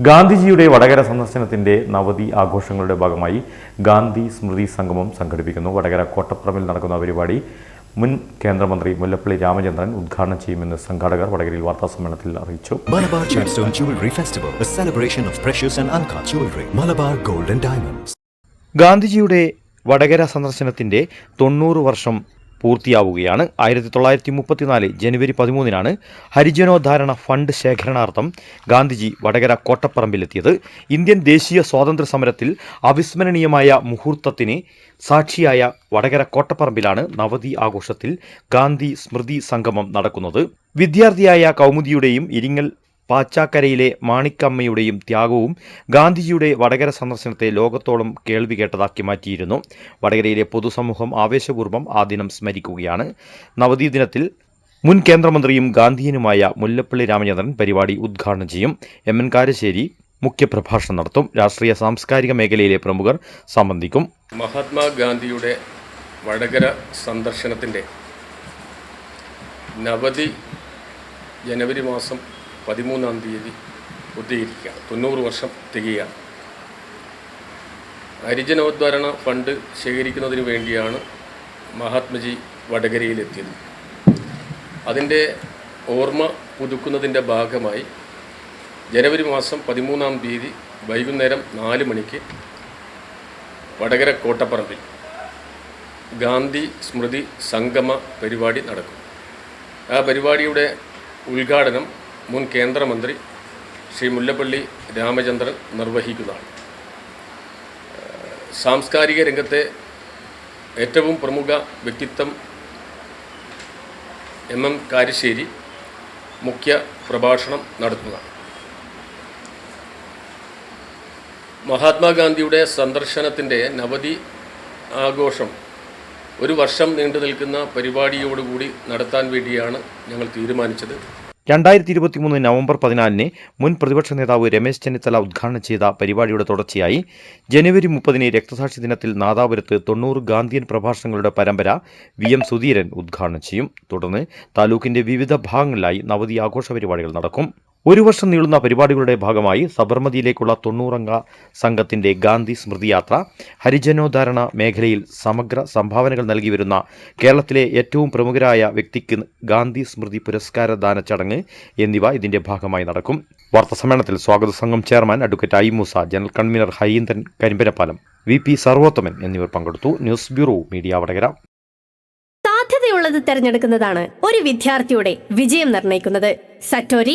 ഗാന്ധിജിയുടെ വടകര സന്ദർശനത്തിന്റെ നവതി ആഘോഷങ്ങളുടെ ഭാഗമായി ഗാന്ധി സ്മൃതി സംഗമം സംഘടിപ്പിക്കുന്നു വടകര കോട്ടപ്പുറമിൽ നടക്കുന്ന പരിപാടി മുൻ കേന്ദ്രമന്ത്രി മുല്ലപ്പള്ളി രാമചന്ദ്രൻ ഉദ്ഘാടനം ചെയ്യുമെന്ന് സംഘാടകർ വടകരയിൽ വാർത്താ സമ്മേളനത്തിൽ അറിയിച്ചു Malabar Gemstone Jewelry Festival, a celebration of precious and uncut jewelry. Malabar Gold Diamonds. ഗാന്ധിജിയുടെ വടകര സന്ദർശനത്തിന്റെ തൊണ്ണൂറ് വർഷം പൂർത്തിയാവുകയാണ്. ആയിരത്തി തൊള്ളായിരത്തി മുപ്പത്തിനാല് ജനുവരി പതിമൂന്നിനാണ് ഹരിജനോദ്ധാരണ ഫണ്ട് ശേഖരണാർത്ഥം ഗാന്ധിജി വടകര കോട്ടപ്പറമ്പിലെത്തിയത്. ഇന്ത്യൻ ദേശീയ സ്വാതന്ത്ര്യ സമരത്തിൽ അവിസ്മരണീയമായ മുഹൂർത്തത്തിന് സാക്ഷിയായ വടകര കോട്ടപ്പറമ്പിലാണ് നവതി ആഘോഷത്തിൽ ഗാന്ധി സ്മൃതി സംഗമം നടക്കുന്നത്. വിദ്യാർത്ഥിയായ കൗമുദിയുടെയും ഇരിങ്ങൽ പാച്ചാക്കരയിലെ മാണിക്കമ്മയുടെയും ത്യാഗവും ഗാന്ധിജിയുടെ വടകര സന്ദർശനത്തെ ലോകത്തോളം കേൾവി കേട്ടതാക്കി മാറ്റിയിരുന്നു. വടകരയിലെ പൊതുസമൂഹം ആവേശപൂർവം ആ ദിനം സ്മരിക്കുകയാണ്. നവതി ദിനത്തിൽ മുൻ കേന്ദ്രമന്ത്രിയും ഗാന്ധിയനുമായ മുല്ലപ്പള്ളി രാമചന്ദ്രൻ പരിപാടി ഉദ്ഘാടനം ചെയ്യും. എം എൻ കാരശ്ശേരി മുഖ്യപ്രഭാഷണം നടത്തും. രാഷ്ട്രീയ സാംസ്കാരിക മേഖലയിലെ പ്രമുഖർ സംബന്ധിക്കും. മഹാത്മാഗാന്ധിയുടെ വടകര സന്ദർശനത്തിന്റെ നവതി ജനുവരി മാസം പതിമൂന്നാം തീയതി പൂർത്തീകരിക്കുകയാണ് തൊണ്ണൂറ് വർഷം തികയാണ് ഹരിജനോദ്ധാരണ ഫണ്ട് ശേഖരിക്കുന്നതിന് വേണ്ടിയാണ് മഹാത്മജി വടകരയിലെത്തിയത്. അതിന്റെ ഓർമ്മ പുതുക്കുന്നതിന്റെ ഭാഗമായി ജനുവരി മാസം പതിമൂന്നാം തീയതി വൈകുന്നേരം നാല് മണിക്ക് വടകര കോട്ടപ്പറമ്പിൽ ഗാന്ധി സ്മൃതി സംഗമ പരിപാടി നടക്കും. ആ പരിപാടിയുടെ ഉദ്ഘാടനം മുൻ കേന്ദ്രമന്ത്രി ശ്രീ മുല്ലപ്പള്ളി രാമചന്ദ്രൻ നിർവഹിക്കുന്നതാണ്. സാംസ്കാരിക രംഗത്തെ ഏറ്റവും പ്രമുഖ വ്യക്തിത്വം എം എം കാരശ്ശേരി മുഖ്യ പ്രഭാഷണം നടത്തുന്നതാണ്. മഹാത്മാഗാന്ധിയുടെ സന്ദർശനത്തിന്റെ നവതി ആഘോഷം ഒരു വർഷം നീണ്ടു നിൽക്കുന്ന പരിപാടിയോടുകൂടി നടത്താൻ വേണ്ടിയാണ് ഞങ്ങൾ തീരുമാനിച്ചത്. രണ്ടായിരത്തി ഇരുപത്തി മൂന്ന് നവംബർ പതിനാലിന് മുൻ പ്രതിപക്ഷ നേതാവ് രമേശ് ചെന്നിത്തല ഉദ്ഘാടനം ചെയ്ത പരിപാടിയുടെ തുടർച്ചയായി ജനുവരി മുപ്പതിന് രക്തസാക്ഷി ദിനത്തിൽ നാദാപുരത്ത് തൊണ്ണൂറ് ഗാന്ധിയൻ പ്രഭാഷണങ്ങളുടെ പരമ്പര വി എം സുധീരൻ ഉദ്ഘാടനം ചെയ്യും. തുടർന്ന് താലൂക്കിന്റെ വിവിധ ഭാഗങ്ങളിലായി നവതി ആഘോഷ പരിപാടികൾ നടക്കും. ഒരു വർഷം നീളുന്ന പരിപാടികളുടെ ഭാഗമായി സബർമതിയിലേക്കുള്ള തൊണ്ണൂറംഗ സംഘത്തിന്റെ ഗാന്ധി സ്മൃതി യാത്ര ഹരിജനോദ്ധാരണ മേഖലയിൽ സമഗ്ര സംഭാവനകൾ നൽകി വരുന്ന കേരളത്തിലെ ഏറ്റവും പ്രമുഖരായ വ്യക്തിക്ക് ഗാന്ധി സ്മൃതി പുരസ്കാര ദാന ചടങ്ങ് എന്നിവ ഇതിന്റെ ഭാഗമായി നടക്കും. വാർത്താസമ്മേളനത്തിൽ സ്വാഗത സംഘം chairman advocate I Moosa general convener ഹൈന്ദൻ Karimbanapalam V P Sarvothaman എന്നിവർ പങ്കെടുത്തു. News bureau media Vadakara. സാധ്യതയുള്ളത് തെരഞ്ഞെടുക്കുന്നതാണ് ഒരു വിദ്യാർത്ഥിയുടെ വിജയം നിർണയിക്കുന്നത്. സറ്റോരി